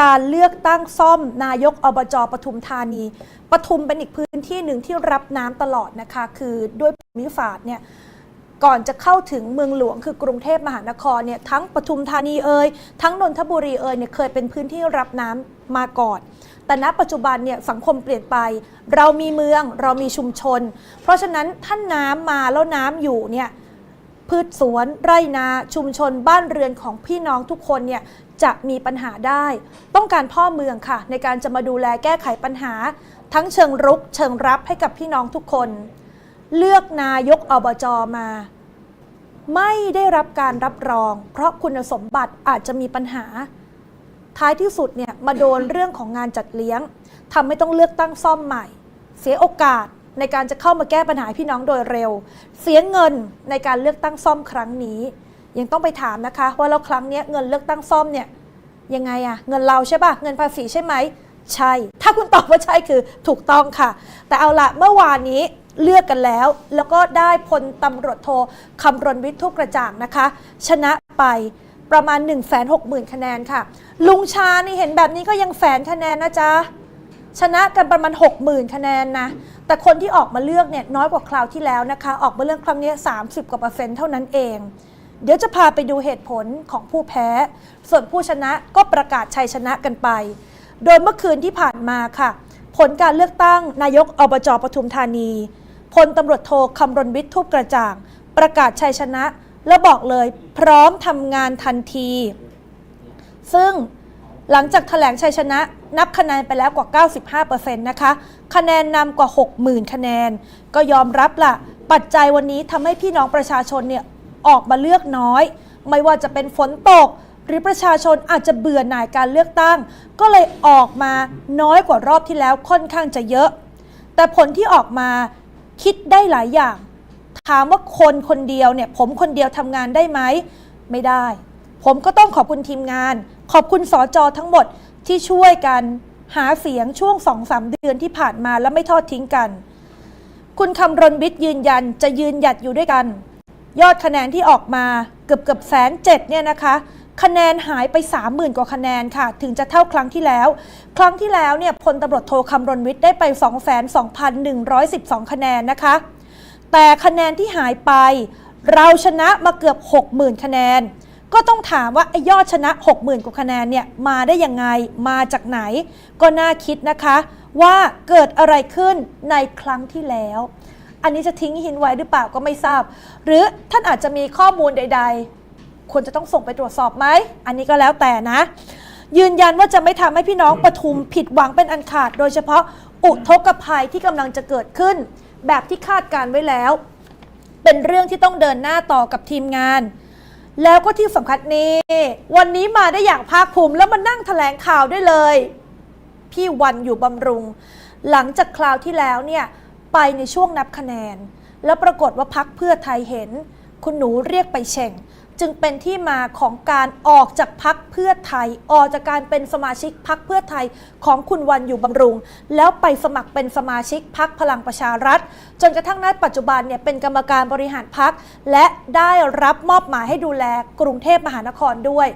การเลือกตั้งซ่อมนายกอบจปทุมธานีปทุมเป็นอีกพื้นที่หนึ่งที่รับน้ำตลอดนะคะ คือด้วยภูมิศาสตร์เนี่ยก่อนจะเข้าถึงเมืองหลวงคือกรุงเทพมหานครเนี่ยทั้งปทุมธานีเอ่ยทั้งนนทบุรีเอ่ยเนี่ยเคยเป็นพื้นที่รับน้ำมาก่อน แต่ณปัจจุบันเนี่ยสังคมเปลี่ยนไป เรามีเมืองเรามีชุมชน เพราะฉะนั้นท่านน้ำมาแล้วน้ำอยู่เนี่ย พืชสวนไร่นาชุมชนบ้านเรือนของพี่น้องทุกคนเนี่ยจะมีปัญหาได้ ต้องการพ่อเมืองค่ะ ในการจะมาดูแลแก้ไขปัญหา ทั้งเชิงรุก เชิงรับให้กับพี่น้องทุกคน เลือกนายกอบจมา ไม่ได้รับการรับรอง เพราะคุณสมบัติอาจจะมีปัญหา ท้ายที่สุดเนี่ยมาโดนเรื่องของงานจัดเลี้ยงทำให้ต้องเลือกตั้งซ่อมใหม่ เสียโอกาส ในการจะเข้ามาแก้ปัญหาพี่น้องโดยเร็ว เสียเงินในการเลือกตั้งซ่อมครั้งนี้ ยังต้องไปถามนะคะ ว่าแล้วครั้งนี้เงินเลือกตั้งซ่อมเนี่ยยังไงอะเงินเราใช่ปะเงินภาษีใช่ไหมใช่ ถ้าคุณตอบว่าใช่คือถูกต้องค่ะ แต่เอาละเมื่อวานนี้เลือกกันแล้ว แล้วก็ได้พลตำรวจโทคำรณวิทย์ทุกกระจ่างนะคะ ชนะไปประมาณ 1 6 0 0 0 0 คะแนนค่ะ ลุงชานี่เห็นแบบนี้ก็ยังแฝนคะแนนนะจ๊ะ ชนะกันประมาณ 60,000 คะแนนนะ แต่คนที่ออกมาเลือกเนี่ยน้อยกว่าคราวที่แล้วนะคะ ออกมาเลือกครั้งนี้ 30 กว่าเปอร์เซ็นต์เท่านั้นเอง เดี๋ยวจะพาไปดูเหตุผลของผู้แพ้ ส่วนผู้ชนะก็ประกาศชัยชนะกันไป โดยเมื่อคืนที่ผ่านมาค่ะ ผลการเลือกตั้งนายกอบจปทุมธานีพลตำรวจโทคำรณวิทย์ทุบกระจ่าง ประกาศชัยชนะ และบอกเลยพร้อมทำงานทันที ซึ่งหลังจากแถลงชัยชนะ นับคะแนนไปแล้วกว่า 95%นะคะ คะแนนนำกว่า 60,000 คะแนน ก็ยอมรับละปัจจัยวันนี้ทำให้พี่น้องประชาชนเนี่ยออกมาเลือกน้อย ไม่ว่าจะเป็นฝนตก หรือประชาชนอาจจะเบื่อหน่ายการเลือกตั้ง ก็เลยออกมาน้อยกว่ารอบที่แล้วค่อนข้างจะเยอะ แต่ผลที่ออกมาคิดได้หลายอย่าง ถามว่าคนคนเดียวเนี่ยผมคนเดียวทำงานได้ไหม ไม่ได้ ผมก็ต้องขอบคุณทีมงาน ขอบคุณสอจอทั้งหมด ที่ช่วยกันหาเสียงช่วง2-3เดือนที่ผ่านมาและไม่ทอดทิ้งกัน คุณคำรณวิทย์ยืนยันจะยืนหยัดอยู่ด้วยกัน ยอดคะแนนที่ออกมาเกือบเกือบแสนเจ็ดเนี่ยนะคะ คะแนนหายไป 30,000 กว่าคะแนนค่ะ ถึงจะเท่าครั้งที่แล้ว ครั้งที่แล้วเนี่ยพลตำรวจโทคำรณวิทย์ได้ไป 22,112 คะแนนนะคะ แต่คะแนนที่หายไป เราชนะมาเกือบ 60,000 คะแนน ก็ต้องถามว่าไอ้ยอดชนะ 60,000กว่าคะแนนเนี่ยมาได้ยังไงมาจากไหน ก็น่าคิดนะคะ ว่าเกิดอะไรขึ้นในครั้งที่แล้ว อันนี้จะทิ้งหินไว้หรือเปล่าก็ไม่ทราบ หรือท่านอาจจะมีข้อมูลใด ๆ ควรจะต้องส่งไปตรวจสอบไหม อันนี้ก็แล้วแต่นะ ยืนยันว่าจะไม่ทำให้พี่น้องปทุมผิดหวังเป็นอันขาด โดยเฉพาะอุทกภัยที่กำลังจะเกิดขึ้น แบบที่คาดการไว้แล้ว เป็นเรื่องที่ต้องเดินหน้าต่อกับทีมงาน แล้วก็ที่สำคัญนี่ วันนี้มาได้อย่างภาคภูมิแล้วมานั่งแถลงข่าวได้เลย พี่วันอยู่บำรุง หลังจากคราวที่แล้วเนี่ยไปในช่วงนับคะแนน แล้วปรากฏว่าพักเพื่อไทยเห็น คุณหนูเรียกไปเช่ง จึงเป็นที่มาของการออกจากพักเพื่อไทย ออกจากการเป็นสมาชิกพักเพื่อไทยของคุณวันอยู่บำรุง แล้วไปสมัครเป็นสมาชิกพักพลังประชารัฐ จนกระทั่งณปัจจุบันเนี่ยเป็นกรรมการบริหารพัก และได้รับมอบหมายให้ดูแลกรุงเทพมหานครด้วย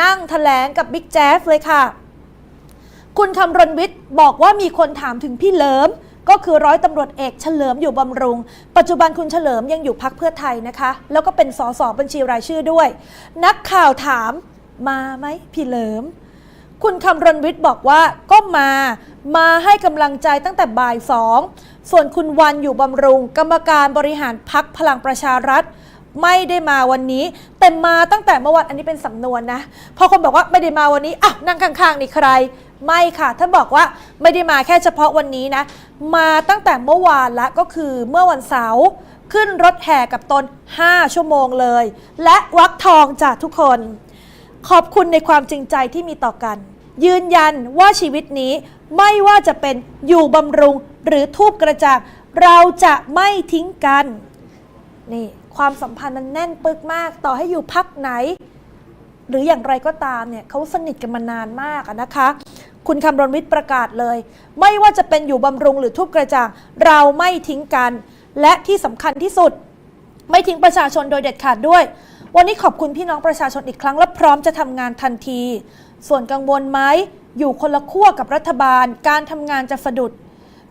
นั่งแถลงกับบิ๊กแจ๊สเลยค่ะ คุณคำรณวิทย์บอกว่ามีคนถามถึงพี่เลิม ก็คือร้อยตำรวจเอกเฉลิมอยู่บำรุง ปัจจุบันคุณเฉลิมยังอยู่พักเพื่อไทยนะคะ แล้วก็เป็นสสบัญชีรายชื่อด้วย นักข่าวถามมาไหมพี่เหลิม คุณคำรณวิทย์บอกว่าก็มามาให้กำลังใจตั้งแต่บ่ายสองส่วนคุณวันอยู่บำรุง กรรมการบริหารพักพลังประชารัฐไม่ได้มาวันนี้แต่มาตั้งแต่เมื่อวันอันนี้เป็นสำนวนนะ พอคนบอกว่าไม่ได้มาวันนี้อะนั่งข้างๆนี่ใคร ไม่ค่ะท่านบอกว่าไม่ได้มาแค่เฉพาะวันนี้นะ มาตั้งแต่เมื่อวานละก็คือเมื่อวันเสาร์ขึ้นรถแห่กับตน 5 ชั่วโมงเลย และวักทองจากทุกคน ขอบคุณในความจริงใจที่มีต่อกัน ยืนยันว่าชีวิตนี้ไม่ว่าจะเป็นอยู่บำรุงหรือทูบกระจางเราจะไม่ทิ้งกันนี่ความสัมพันธ์มันแน่นปึกมาก ต่อให้อยู่พักไหน หรืออย่างไรก็ตามเนี่ยเขาสนิทกันมานานมากนะคะ คุณคำรณวิทย์ประกาศเลย ไม่ว่าจะเป็นอยู่บำรุงหรือทุบกระจ่าง เราไม่ทิ้งกัน และที่สำคัญที่สุด ไม่ทิ้งประชาชนโดยเด็ดขาดด้วย วันนี้ขอบคุณพี่น้องประชาชนอีกครั้งและพร้อมจะทำงานทันที ส่วนกังวลไหมอยู่คนละขั้วกับรัฐบาล การทำงานจะสะดุด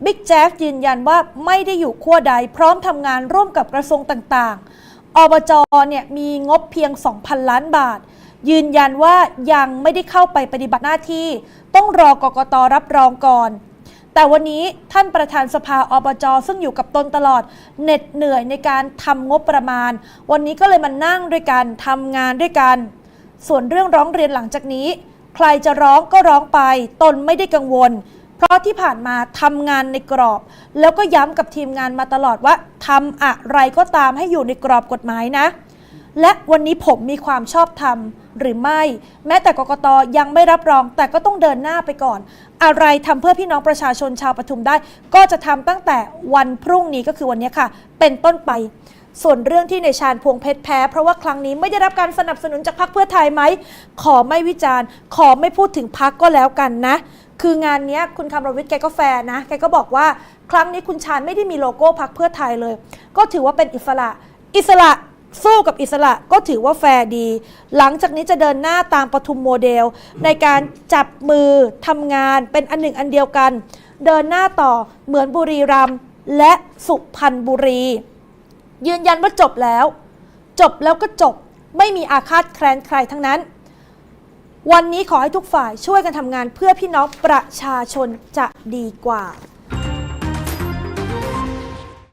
บิ๊กแจ๊สยืนยันว่าไม่ได้อยู่ขั้วใด พร้อมทำงานร่วมกับกระทรวงต่างๆ อบจเนี่ยมีงบเพียง 2,000 ล้านบาท ยืนยันว่ายังไม่ได้เข้าไปปฏิบัติหน้าที่ ต้องรอกกตรับรองก่อน แต่วันนี้ท่านประธานสภาอบจซึ่งอยู่กับตนตลอดเหน็ดเหนื่อยในการทำงบประมาณ วันนี้ก็เลยมานั่งด้วยกันทำงานด้วยกัน ส่วนเรื่องร้องเรียนหลังจากนี้ ใครจะร้องก็ร้องไป ตนไม่ได้กังวล เพราะที่ผ่านมาทำงานในกรอบ แล้วก็ย้ำกับทีมงานมาตลอดว่าทำอะไรก็ตามให้อยู่ในกรอบกฎหมายนะ และวันนี้ผมมีความชอบธรรมหรือไม่ แม้แต่กกตยังไม่รับรอง แต่ก็ต้องเดินหน้าไปก่อน อะไรทำเพื่อพี่น้องประชาชนชาวปทุมได้ ก็จะทำตั้งแต่วันพรุ่งนี้ก็คือวันนี้ค่ะ เป็นต้นไป ส่วนเรื่องที่ในชาญพวงเพชรแพ้ เพราะว่าครั้งนี้ไม่ได้รับการสนับสนุนจากพรรคเพื่อไทยไหม ขอไม่วิจารณ์ ขอไม่พูดถึงพรรคก็แล้วกันนะ คืองานนี้คุณคำรวิทย์แกก็แฟร์นะ แกก็บอกว่า ครั้งนี้คุณชาญไม่ได้มีโลโก้พรรคเพื่อไทยเลย ก็ถือว่าเป็นอิสระ อิสระ สู้กับอิสระก็ถือว่าแฟร์ดี หลังจากนี้จะเดินหน้าตามปทุมโมเดล ในการจับมือทำงานเป็นอันหนึ่งอันเดียวกัน เดินหน้าต่อเหมือนบุรีรัมย์และสุพรรณบุรี ยืนยันว่าจบแล้ว จบแล้วก็จบไม่มีอาฆาตแคลนใครทั้งนั้น วันนี้ขอให้ทุกฝ่ายช่วยกันทำงานเพื่อพี่น้องประชาชนจะดีกว่า